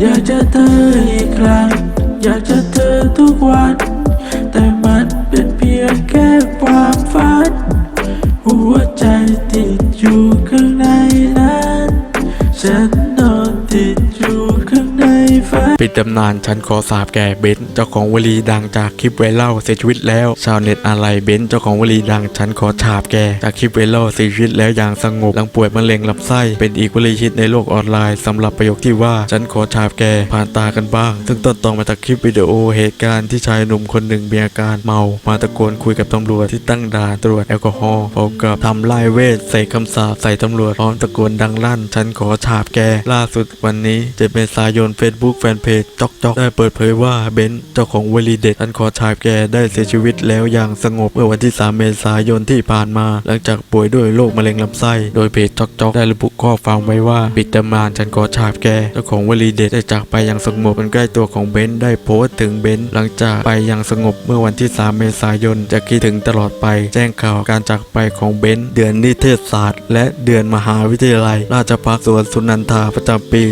อยากจะเธออีกครั้ง อยากจะเธอทุกวัน แต่มันเป็นเพียงแค่ความฝัน หัวใจติดอยู่ข้างในนั้น ฉันนอนติดอยู่ข้าง ปิดตำนานฉันขอสาบแก่เบนซ์เจ้าของวลีดังจากคลิปไวรัลเสียชีวิตแล้ว ชาวเน็ตอะไรเบนซ์เจ้าของวลีดังฉันขอฉาบแกจากคลิปไวรัลเสียชีวิตแล้วอย่างสงบหลังป่วยมะเร็งลำไส้เป็นอีกวลีฮิตในโลกออนไลน์สำหรับประโยคที่ว่าฉันขอฉาบแกผ่านตากันบ้าง ซึ่งต้นตอมาจากคลิปวิดีโอเหตุการณ์ที่ชายหนุ่มคนหนึ่งมีอาการเมามาตะโกนคุยกับตำรวจที่ตั้งด่านตรวจแอลกอฮอล์พร้อมกับทำลายเวทใส่คำสาปใส่ตำรวจพร้อมตะโกนดังลั่น ฉันขอฉาบแกล่าสุดวันนี้7เมษายน Facebook แฟนเพจจอกจอกได้เปิดเผยว่าเบนซ์เจ้าของวลีเด็ดฉันขอฉาบแกได้เสียชีวิตแล้วอย่างสงบเมื่อวันที่ 3 เมษายนที่ผ่านมา หลังจากป่วยด้วยโรคมะเร็งลำไส้ โดยเพจจอกจอกได้ระบุข้อความไว้ว่าปิดตำนานฉันขอฉาบแกเจ้าของวลีเด็ดได้จากไปอย่างสงบมันใกล้ตัวของเบนซ์ได้โพสต์ถึงเบนซ์หลังจากไปอย่างสงบเมื่อวันที่ 3 เมษายนจะคิดถึงตลอดไป แจ้งข่าวการจากไปของเบนซ์เดือนนิเทศศาสตร์ และเดือนมหาวิทยาลัย ราชภัฏสวนสุนันทาประจำปี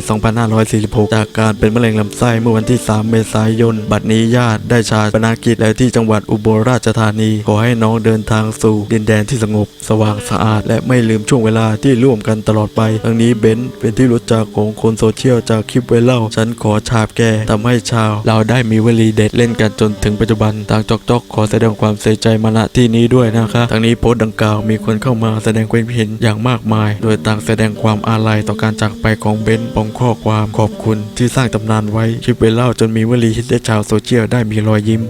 2546 จากการเป็น็นมะเร็งลำไส้เมื่อวันที่ 3 เมษายน บัดนี้ญาติได้ชาปนากิจแล้วที่จังหวัดอุบลราชธานี ขอให้น้องเดินทางสู่ดินแดนที่สงบ สว่างสะอาด และไม่ลืมช่วงเวลาที่ร่วมกันตลอดไป ทั้งนี้เบนซ์เป็นที่รู้จักของคนโซเชียลจากคลิปไวรัลฉันขอฉาบแกทำให้ชาวเราได้มีวลีเด็ดเล่นกันจนถึงปัจจุบันทางจอกจอกขอแสดงความเสียใจมาณที่นี้ด้วยนะคะทั้งนี้โพสต์ดังกล่าวมีคนเข้ามาแสดงความเห็นอย่างมากมาย โดยต่างแสดงความอาลัยต่อการจากไปของเบนซ์พร้อมข้อความขอบคุณที่สร้างตำนานไว้คลิปไวรัลจนมีวลีฮิตให้ชาวโซเชียลได้มีรอยยิ้ม